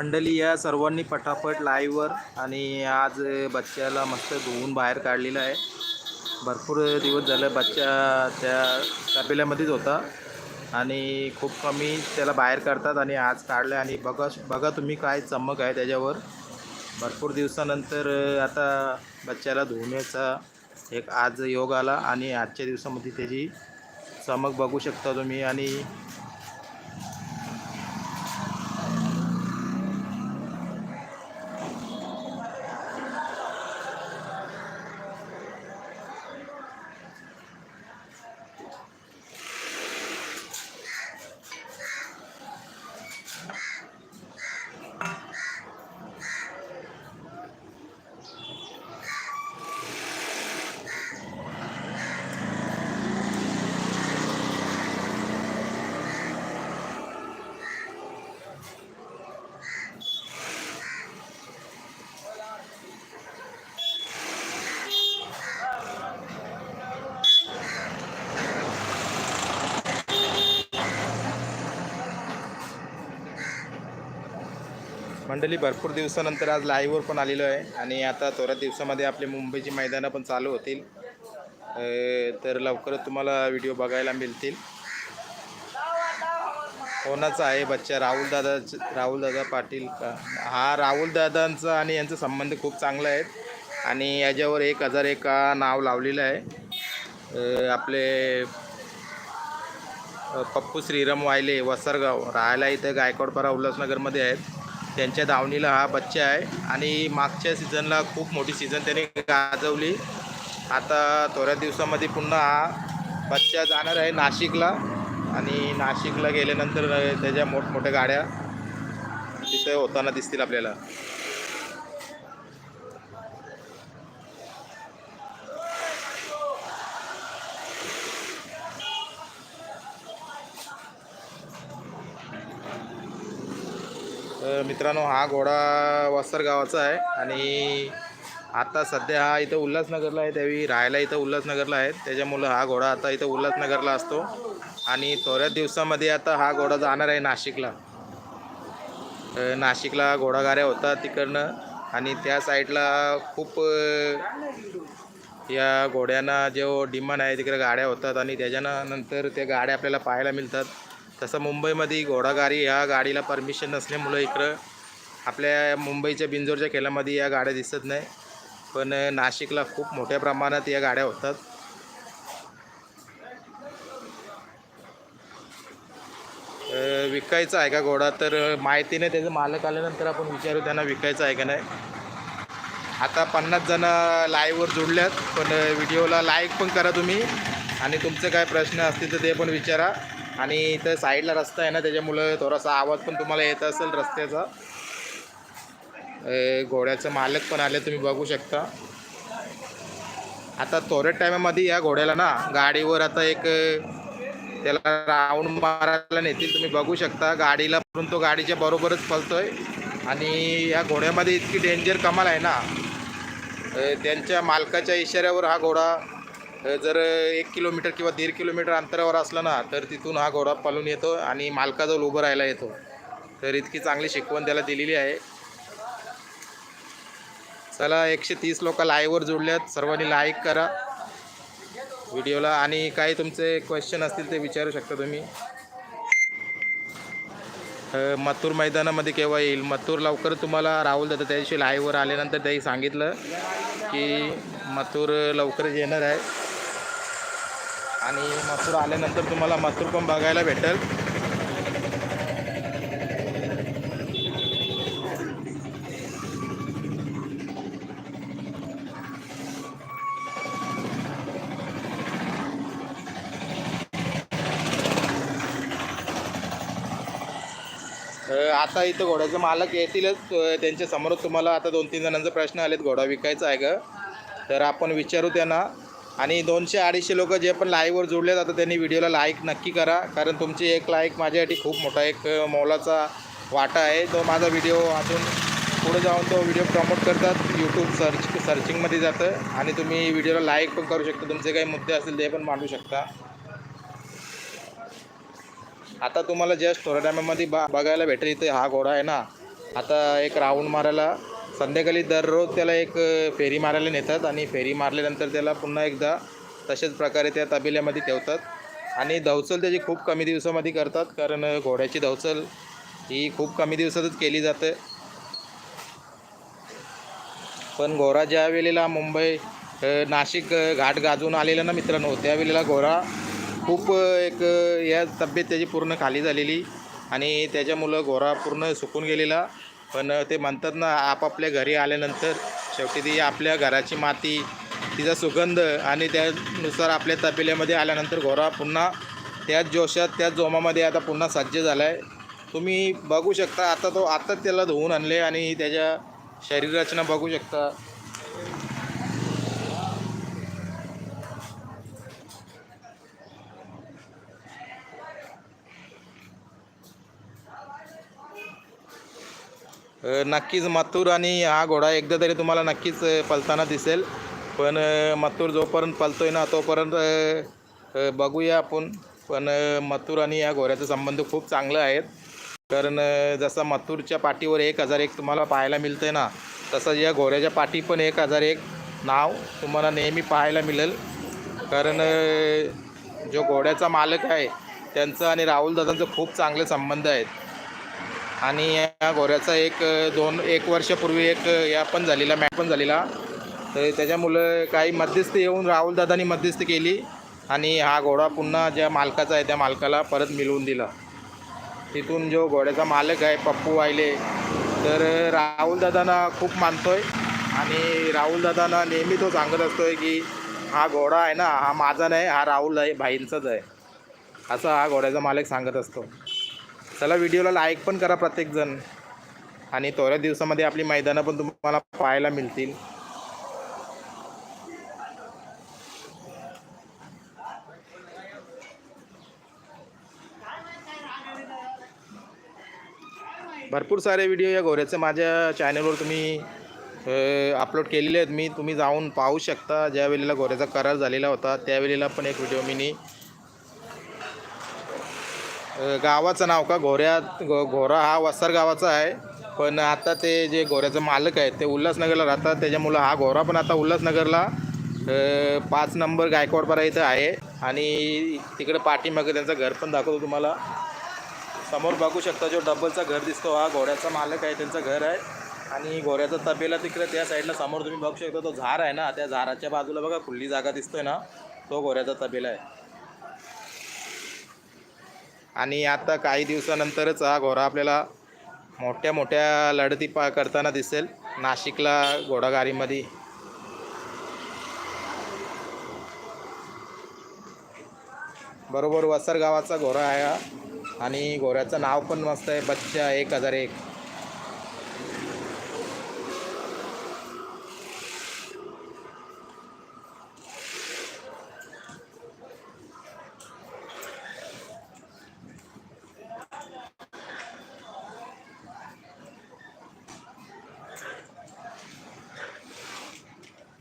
मंडळी या सर्वांनी पटापट लाईव्हवर आणि आज बच्च्याला मस्त धुवून बाहेर काढलेलं आहे. भरपूर दिवस झालं बच्चा त्या तबेल्यामध्येच होता आणि खूप कमी त्याला बाहेर काढतात आणि आज काढलं आणि बघा बघा तुम्ही काय चमक आहे त्याच्यावर. भरपूर दिवसानंतर आता बच्च्याला धुण्याचा एक आज योग आला आणि आजच्या दिवसामध्ये त्याची चमक बघू शकता तुम्ही. आणि मंडळी भरपूर दिवसानंतर आज लाईव्हवर पण आलेलो आहे. आणि आता थोड्या दिवसामध्ये आपले मुंबईची मैदानं पण चालू होतील. तर लवकरच तुम्हाला व्हिडिओ बघायला मिळतील. कोणाचा आहे बच्चा? राहुल राहुलदादा पाटील का? हा राहुलदादांचा आणि यांचा संबंध खूप चांगला आहे. आणि याच्यावर एक हजार एक नाव लावलेलं आहे. आपले पप्पू श्रीराम वायले वसरगाव. राहायला इथं गायकवाडपारा उल्हासनगरमध्ये आहेत. त्यांच्या धावणीला हा बच्चा आहे. आणि मागच्या सीझनला खूप मोठी सीझन त्याने गाजवली. आता थोड्या दिवसामध्ये पुन्हा हा बच्चा जाणार आहे नाशिकला. आणि नाशिकला गेल्यानंतर त्याच्या मोठमोठ्या गाड्या तिथे होताना दिसतील आपल्याला. तर मित्रांनो हा घोडा वस्तर गावाचा आहे आणि आता सध्या हा इथं उल्हासनगरला आहे त्यावेळी राहायला इथं उल्हासनगरला आहे. त्याच्यामुळं हा घोडा आता इथं उल्हासनगरला असतो. आणि थोड्याच दिवसामध्ये आता हा घोडा जाणार आहे नाशिकला. नाशिकला घोडागाड्या होतात तिकडनं. आणि त्या साईडला खूप या घोड्यांना जो डिमांड आहे तिकडे गाड्या होतात आणि त्याच्यानंतर त्या गाड्या आपल्याला पाहायला मिळतात. तसं मुंबईमध्ये घोडागाडी ह्या गाडीला परमिशन नसल्यामुळं इकडं आपल्या मुंबईच्या बिंजोरच्या खेळामध्ये या गाड्या दिसत नाही. पण नाशिकला खूप मोठ्या प्रमाणात या गाड्या होतात. विकायचं विकायचा आहे का घोडा? तर माहिती नाही त्याचं मालक आल्यानंतर आपण विचारू त्यांना विकायचं आहे का नाही. आता पन्नास जण लाईव्हवर जोडल्यात पण व्हिडिओला लाईक पण करा तुम्ही. आणि तुमचे काय प्रश्न असतील तर ते पण विचारा. आणि इथं साईडला रस्ता आहे ना त्याच्यामुळं थोडासा आवाज पण तुम्हाला येत असेल रस्त्याचा. घोड्याचं मालक पण आले तुम्ही बघू शकता. आता थोड्या टायमामध्ये या घोड्याला ना गाडीवर आता एक त्याला राऊंड मारायला नेतील तुम्ही बघू शकता. गाडीला पण तो गाडीच्या बरोबरच फलतोय आणि या घोड्यामध्ये इतकी डेंजर कमाल आहे ना. त्यांच्या मालकाच्या इशाऱ्यावर हा घोडा जर एक किलोमीटर किंवा दीड किलोमीटर अंतरावर असला ना तर तिथून हा घोडा पालून येतो आणि मालकाजवळ उभं राहायला येतो. तर इतकी चांगली शिकवण त्याला दिलेली आहे. चला एकशे तीस लोक लाईव्हवर जोडल्यात. सर्वांनी लाईक करा व्हिडिओला. आणि काही तुमचे क्वेश्चन असतील ते विचारू शकता तुम्ही. मथूर मथुर मैदानामध्ये केव्हा येईल? मथुर लवकर तुम्हाला राहुल दादा त्या दिवशी लाईव्हवर आल्यानंतर त्यांनी सांगितलं की मथुर लवकरच येणार आहे. आणि मसूर आल्यानंतर तुम्हाला मथुर पण बघायला भेटेल. आता इथं घोड्याचे मालक येतीलच. त्यांच्यासमोर तुम्हाला आता दोन तीन जणांचा प्रश्न आलेत. घोडा विकायचा आहे का तर आपण विचारू त्यांना. आणि दोनशे अडीचशे लोक जे पण लाईव्हवर जोडले जातात त्यांनी व्हिडिओला लाईक नक्की करा. कारण तुमची एक लाईक माझ्यासाठी खूप मोठा एक मोलाचा वाटा आहे. तो माझा व्हिडिओ अजून पुढे जाऊन तो व्हिडिओ प्रमोट करतात. यूट्यूब सर्च सर्चिंगमध्ये जातं. आणि तुम्ही व्हिडिओला लाईक पण करू शकता. तुमचे काही मुद्दे असतील ते पण मांडू शकता. आता तुम्हाला जस्ट थोड्या टायमामध्ये बा बघायला भेटेल. इथे हा घोडा आहे ना. आता एक राऊंड मारायला संध्याकाळी दररोज त्याला एक फेरी मारायला नेतात आणि फेरी मारल्यानंतर त्याला पुन्हा एकदा तशाच प्रकारे त्या तबेल्यामध्ये ठेवतात. आणि धवचल त्याची खूप कमी दिवसामध्ये करतात कारण घोड्याची धवचल ही खूप कमी दिवसातच केली जाते. पण घोडा ज्या वेळेला मुंबई नाशिक घाट गाजून आलेला ना मित्रांनो त्यावेळेला घोडा खूप एक या तब्येत त्याची पूर्ण खाली झालेली आणि त्याच्यामुळं घोडा पूर्ण सुकून गेलेला. पण ते म्हणतात ना आपापल्या घरी आल्यानंतर शेवटी ती आपल्या घराची माती तिचा सुगंध आणि त्यानुसार आपल्या तबेल्यामध्ये आल्यानंतर घोरा पुन्हा त्याच जोशात त्याच जोमामध्ये आता पुन्हा सज्ज झाला आहे तुम्ही बघू शकता आता तो आत्ताच त्याला धुवून आणले आणि त्याच्या शरीररचना बघू शकता. नक्कीच मातूर आणि हा घोडा एकदा तरी तुम्हाला नक्कीच पलताना दिसेल. पण मातूर जोपर्यंत जोपर्यंत पलतोय ना तोपर्यंत बघूया आपण. पण मातूर आणि या घोड्याचा संबंध खूप चांगला आहेत. कारण जसा मातूरच्या पाठीवर एक हजार एक तुम्हाला पाहायला मिळतं आहे ना तसं या घोड्याच्या पाठी पण एक हजार एक नाव तुम्हाला नेहमी पाहायला मिळेल. कारण जो घोड्याचा मालक आहे त्यांचं आणि राहुल दादांचं खूप चांगले संबंध आहेत. आणि या घोड्याचा एक दोन एक वर्षापूर्वी एक या पण झालेला मॅट पण झालेला. तर त्याच्यामुळं काही मध्यस्थी येऊन राहुल दादांनी मध्यस्थी केली आणि हा घोडा पुन्हा ज्या मालकाचा आहे त्या मालकाला परत मिळवून दिला. तिथून जो घोड्याचा मालक आहे पप्पू वाहिले तर राहुल दादांना खूप आहे आणि राहुल दादांना नेहमी तो सांगत असतो आहे की हा घोडा आहे ना हा माझा नाही हा राहुल आहे भाईंचाच आहे. असं हा घोड्याचा मालक सांगत असतो. चला व्हिडिओला लाईक पण करा प्रत्येकजण. आणि थोड्या दिवसामध्ये आपली मैदानं पण तुम्हाला पाहायला मिळतील. भरपूर सारे व्हिडिओ या गोऱ्याचे माझ्या चॅनलवर तुम्ही अपलोड केलेले आहेत. मी तुम्ही जाऊन पाहू शकता. ज्या वेळेला गोऱ्याचा करार झालेला होता त्यावेळेला पण एक व्हिडिओ मी गावाचं नाव का? घोऱ्या घोरा हा वसार गावाचा आहे. पण आता ते जे घोऱ्याचं मालक आहेत ते उल्हासनगरला राहतात. त्याच्यामुळं हा घोरा पण आता उल्हासनगरला पाच नंबर गायकवाडपाडा इथं आहे. आणि तिकडे पाठीमागे त्यांचं घर पण दाखवतो तुम्हाला. समोर बघू शकता जो डबलचा घर दिसतो हा. घोड्याचा मालक आहे त्यांचं घर आहे. आणि घोड्याचा तबेला तिकडे त्या साईडला समोर तुम्ही बघू शकता तो झार आहे ना. त्या झाराच्या बाजूला बघा खुल्ली जागा दिसतोय ना. तो घोऱ्याचा तबेला आहे. आणि आता काही दिवसानंतरच हा घोडा आपल्याला मोठ्या मोठ्या लढती पा करताना दिसेल. नाशिकला घोडागाडीमध्ये. बरोबर वसर गावाचा घोडा आहे हा. आणि घोड्याचं नाव पण मस्त आहे. बच्चा एक हजार एक.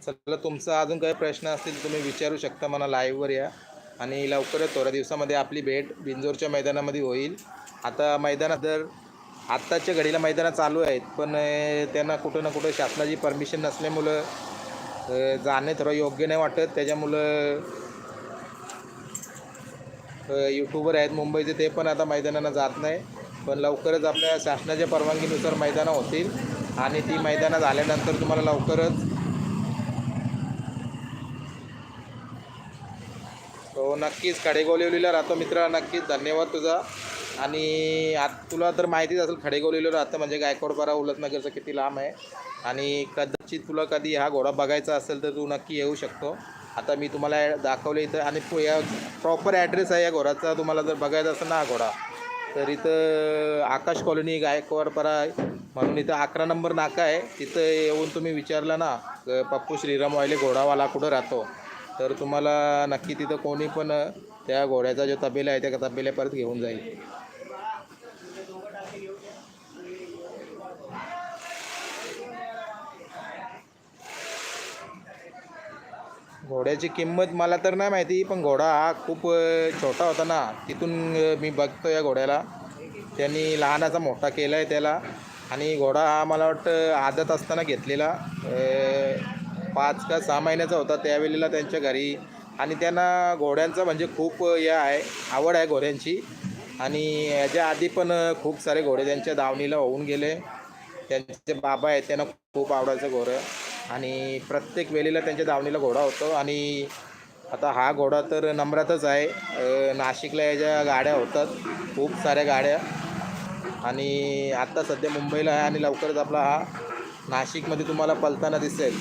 चला तुमचा अजून काही प्रश्न असतील तुम्ही विचारू शकता मला लाईव्हवर या. आणि लवकरच थोड्या दिवसामध्ये आपली भेट बिंजोरच्या मैदानामध्ये होईल. आता मैदानात जर आत्ताच्या घडीला मैदानं चालू आहेत पण त्यांना कुठं ना कुठं शासनाची परमिशन नसल्यामुळं जाणे थोडं योग्य नाही वाटत. त्याच्यामुळं यूट्यूबर आहेत मुंबईचे ते पण आता मैदानानं जात नाही. पण लवकरच आपल्या शासनाच्या परवानगीनुसार मैदानं होतील. आणि ती मैदानं झाल्यानंतर तुम्हाला लवकरच हो नक्कीच. खडेगोलिवलीला राहतो मित्र. नक्कीच. धन्यवाद तुझा. आणि आत तुला तर माहितीच असेल खडेगोलिवलीला राहतं म्हणजे गायकवाडपारा उलतनगरचं किती लांब आहे. आणि कदाचित तुला कधी हा घोडा बघायचा असेल तर तू नक्की येऊ शकतो. आता मी तुम्हाला दाखवलं इथं आणि या प्रॉपर ॲड्रेस आहे या घोडाचा तुम्हाला जर बघायचा असेल ना हा घोडा तर इथं आकाश कॉलनी गायकवाडपारा म्हणून इथं अकरा नंबर नाका आहे. तिथं येऊन तुम्ही विचारला ना पप्पू श्रीराम वायले घोडावाला कुठं राहतो? तर तुम्हाला नक्की तिथं कोणी पण त्या घोड्याचा जो तबेला आहे त्या तबेल्या परत घेऊन जाईल. घोड्याची किंमत मला तर नाही माहिती पण घोडा हा खूप छोटा होता ना. तिथून मी बघतो या घोड्याला. त्यांनी लहानाचा मोठा केला आहे त्याला. आणि घोडा हा मला वाटतं आदत असताना घेतलेला. पाच का सहा महिन्याचा होता त्यावेळेला त्यांच्या घरी. आणि त्यांना घोड्यांचं म्हणजे खूप हे आहे आवड आहे घोड्यांची. आणि याच्या आधी पण खूप सारे घोडे त्यांच्या दावणीला होऊन गेले. त्यांचे बाबा आहेत त्यांना खूप आवडायचं घोडं. आणि प्रत्येक वेळेला त्यांच्या दावणीला घोडा होतो. आणि आता हा घोडा तर नम्रातच आहे. नाशिकला याच्या गाड्या होतात खूप साऱ्या गाड्या. आणि आत्ता सध्या मुंबईला आहे आणि लवकरच आपला हा नाशिकमध्ये तुम्हाला पलताना दिसेल.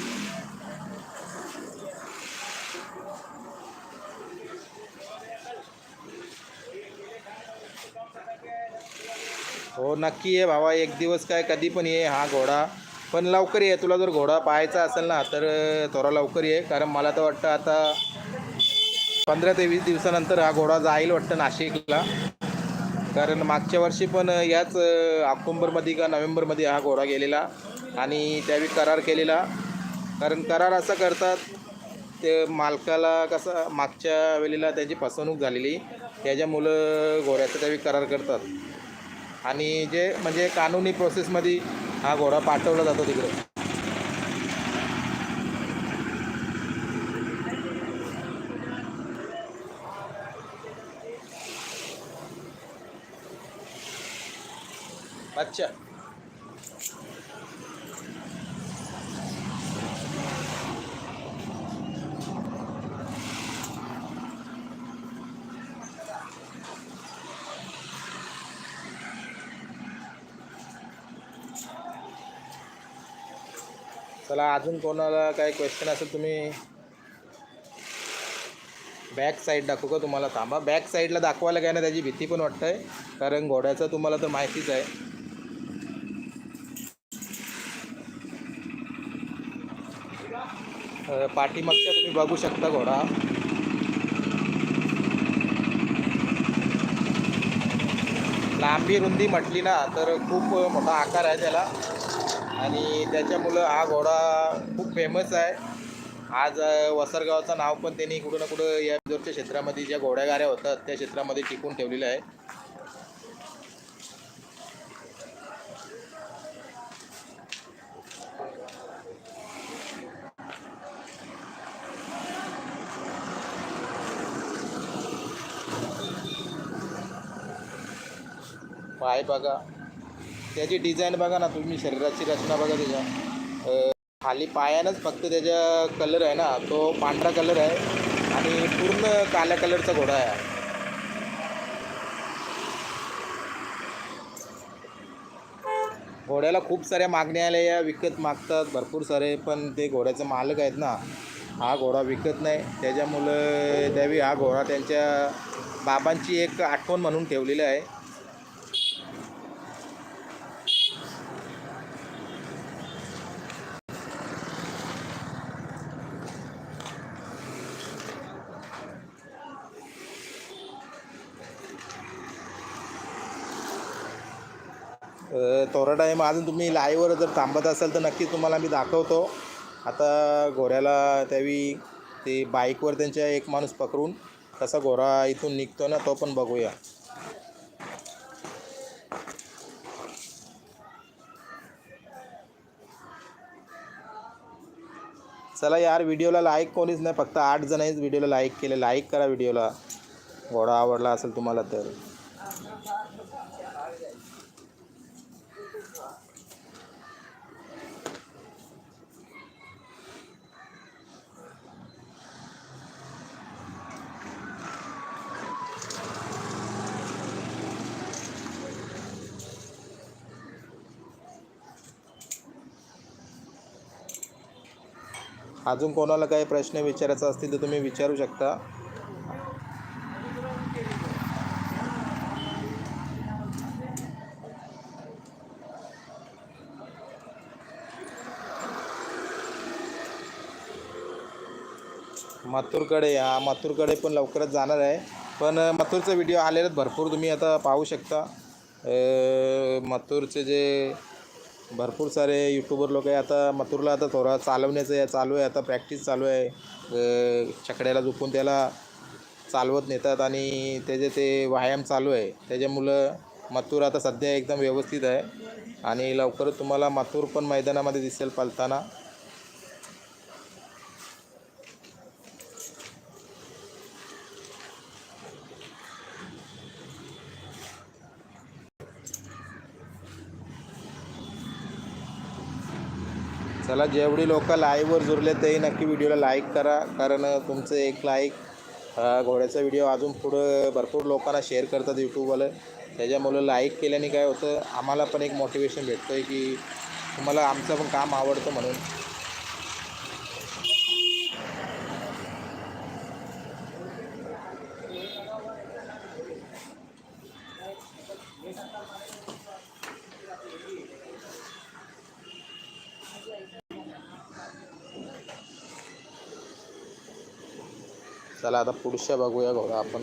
हो नक्की ये भावा. एक दिवस काय कधी पण ये हा घोडा. पण लवकर ये. तुला जर घोडा पाहायचा असेल ना तर थोडा लवकर ये. कारण मला तर वाटतं आता पंधरा ते वीस दिवसानंतर हा घोडा जाईल वाटतं नाशिकला. कारण मागच्या वर्षी पण याच ऑक्टोंबरमध्ये का नोव्हेंबरमध्ये हा घोडा गेलेला. आणि त्यावेळी करार केलेला. कारण करार असा करतात ते मालकाला कसं मागच्या वेळेला त्याची फसवणूक झालेली. त्याच्यामुळं घोड्याचा त्यावेळी करार करतात. आणि जे म्हणजे कानुनी प्रोसेसमध्ये हा घोडा पाठवला जातो तिकडे. अच्छा. चला अजून कोणाला काही क्वेश्चन असेल तुम्ही बॅक साईड दाखवू का तुम्हाला? थांबा. बॅक साईडला दाखवायला काय ना त्याची भीती पण वाटतंय. कारण घोड्याचं तुम्हाला तर माहितीच आहे. पाठीमागच्या तुम्ही बघू शकता घोडा. लांबी रुंदी म्हटली ना तर खूप मोठा आकार आहे त्याला. आणि त्याच्यामुळं हा घोडा खूप फेमस आहे. आज वसरगावचं नाव पण त्यांनी कुठं ना कुठं या जोरच्या क्षेत्रामध्ये ज्या घोड्यागाऱ्या होतात त्या क्षेत्रामध्ये टिकून ठेवलेलं आहे. पाय बघा. त्याची डिझाईन बघा ना तुम्ही शरीराची रचना बघा त्याच्या. खाली पायानंच फक्त त्याचा कलर आहे ना तो पांढरा कलर आहे आणि पूर्ण काळ्या कलरचा घोडा आहे. घोड्याला खूप साऱ्या मागण्या आल्या या विकत मागतात भरपूर सारे पण ते घोड्याचे मालक आहेत ना हा घोडा विकत नाही. त्याच्यामुळं द्यावी हा घोडा त्यांच्या बाबांची एक आठवण म्हणून ठेवलेली आहे. थोडा टाईम अजून तुम्ही लाईव्हवर जर थांबत असाल तर नक्कीच तुम्हाला मी दाखवतो. आता घोऱ्याला त्यावेळी ते बाईकवर त्यांच्या एक माणूस पकडून कसा घोरा इथून निघतो ना तो पण बघूया. चला यार व्हिडिओला लाईक कोणीच नाही फक्त आठ जणांनीच व्हिडिओला लाईक केले लाईक करा व्हिडिओला घोडा आवडला असेल तुम्हाला तर. अजून कोणाला काही प्रश्न विचारायचा असतील तर तुम्ही विचारू शकता. मथुरकडे हा मथुरकडे पण लवकरच जाणार आहे. पण मथुरचा व्हिडिओ आलेले भरपूर तुम्ही आता पाहू शकता. अ, मथुरचे जे भरपूर सारे यूट्यूबर लोक आहे. आता मथुरला आता थोडा चालवण्याचं या चालू आहे. आता प्रॅक्टिस चालू आहे. छकड्याला झुकून त्याला चालवत नेतात आणि त्याचे ते व्यायाम चालू आहे त्याच्यामुळं मथुर आता सध्या एकदम व्यवस्थित आहे. आणि लवकरच तुम्हाला माथूर पण मैदानामध्ये दिसेल पलताना. चला जेवढी लोक लाईव्हवर जुरले तेही नक्की व्हिडिओला लाईक करा. कारण तुमचं एक लाईक घोड्याचा व्हिडिओ अजून पुढं भरपूर लोकांना शेअर करतात यूट्यूबवाले त्याच्यामुळं लाईक केल्याने काय होतं आम्हाला पण एक मोटिवेशन भेटतं आहे की तुम्हाला आमचं पण काम आवडतं म्हणून. चला आता पुढच्या बघूया बघा आपण.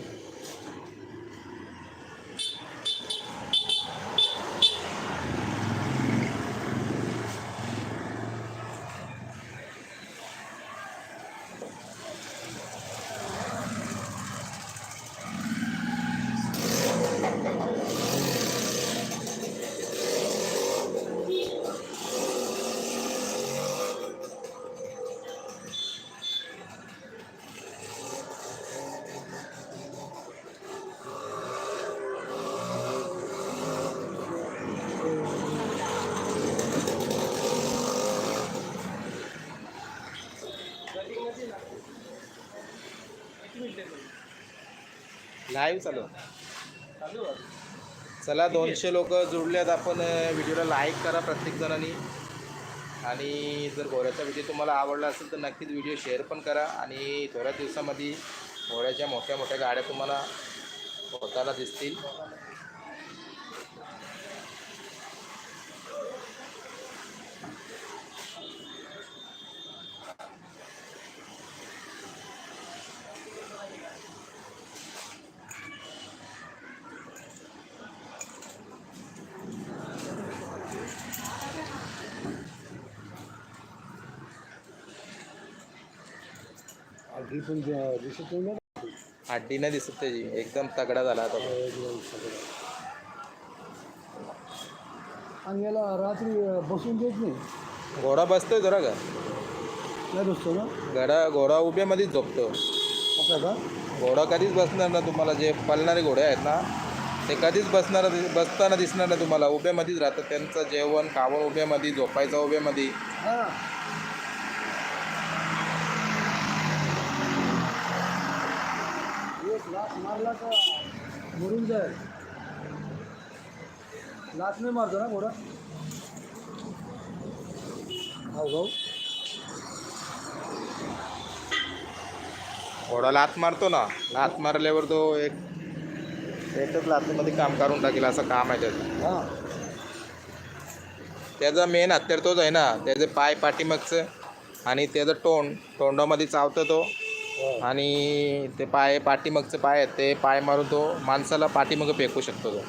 लाईव्ह चालू. चला दोनशे लोक जुळल्यात आपण व्हिडिओला लाईक करा प्रत्येक जणांनी. आणि जर घोड्याचा व्हिडिओ तुम्हाला आवडला असेल तर नक्कीच व्हिडिओ शेअर पण करा. आणि थोड्या दिवसामध्ये घोड्याच्या मोठ्या मोठ्या गाड्या तुम्हाला होताना दिसतील. जे- दिसत नाही ना हड्डी नाही दिसत त्याची. एकदम तगडा झाला आता. आणि याला रात्री बसून देत नाही? घोडा बसतोय जरा का नाही बसतो ना? गडा घोडा उभ्यामध्येच झोपतो. असं का? घोडा कधीच बसणार ना तुम्हाला. जे पळणारे घोडे आहेत ना ते कधीच बसणार बसताना दिसणार नाही तुम्हाला. उभ्यामध्येच राहतात. त्यांचं जेवण खावण उभ्यामध्ये झोपायचं उभ्यामध्ये हा एक लाच मारला का मरून जाईल. लाच नाही मारतो ना घोडा? हो भाऊ. घोडा लात मारतो ना लात मारल्यावर तो एक एकच लातमध्ये काम करून टाकेल असं काम आहे त्याचं. हा. त्याचा मेन हत्यार तोच आहे ना त्याचे पाय पाठीमागचं आणि त्याचं तोंड तोंडामध्ये चावतं तो. आणि ते पाय पाठीमागचे पाय आहेत ते पाय मारून तो माणसाला पाठीमागं फेकू शकतो तो.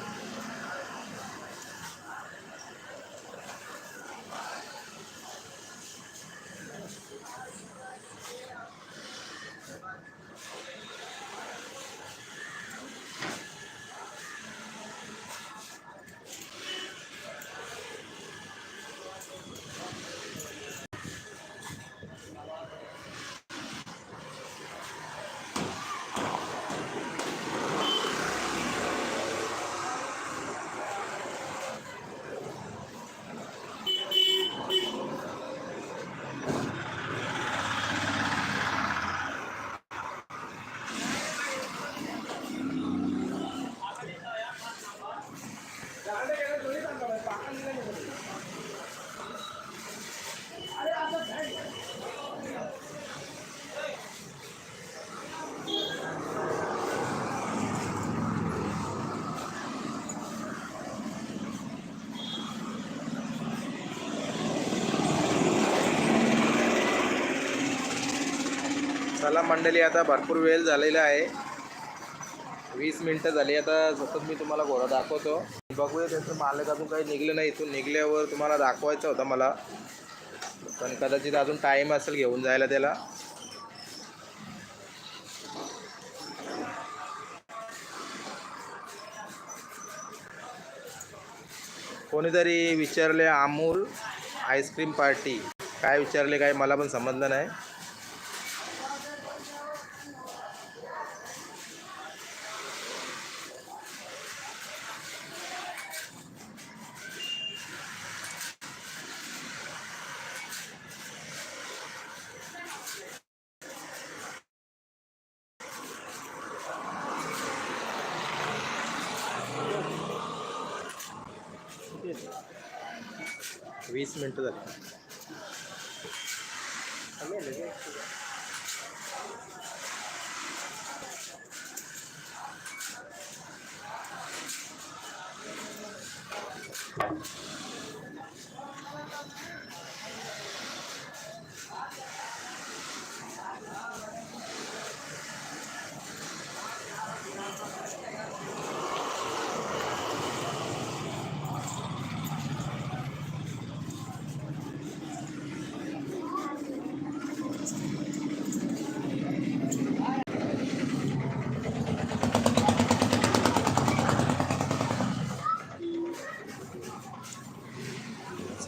चला मंडळी आता भरपूर वेळ झालेला आहे. वीस मिनटं झाली. आता सतत मी तुम्हाला घोडा दाखवतो. बघूया त्याचं मालक अजून काही निघलं नाही. इथून निघल्यावर तुम्हाला दाखवायचं होतं मला. पण कदाचित अजून टाईम असेल घेऊन जायला त्याला. कोणीतरी विचारले अमूल आईस्क्रीम पार्टी काय विचारले काय मला पण समजलं नाही. वीस मिनटं झाली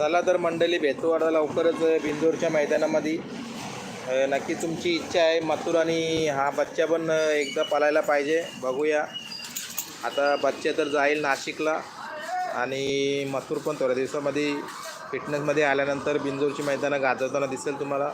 चला तर मंडळी भेटू आता लवकरच बिंदूरच्या मैदानामध्ये. नक्की तुमची इच्छा आहे. मथुर आणि हा बच्चा पण एकदा पळायला पाहिजे. बघूया. आता बच्चे तर जाईल नाशिकला. आणि मथुर पण थोड्या दिवसामध्ये फिटनेसमध्ये आल्यानंतर बिंदूरची मैदानं गाजवताना दिसेल तुम्हाला.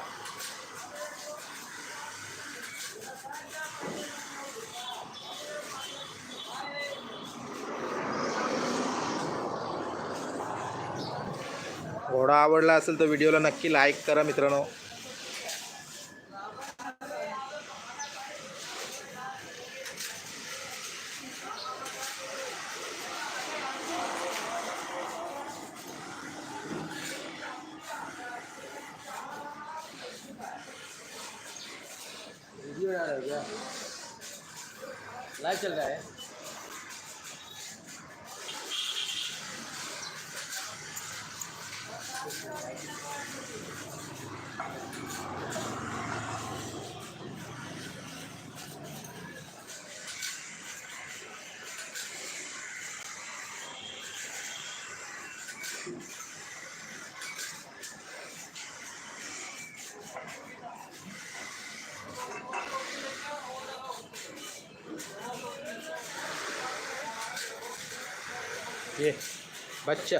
आवडला असेल तर व्हिडिओला नक्की लाईक करा मित्रांनो. लाइव चल रहा है. ये बच्चा।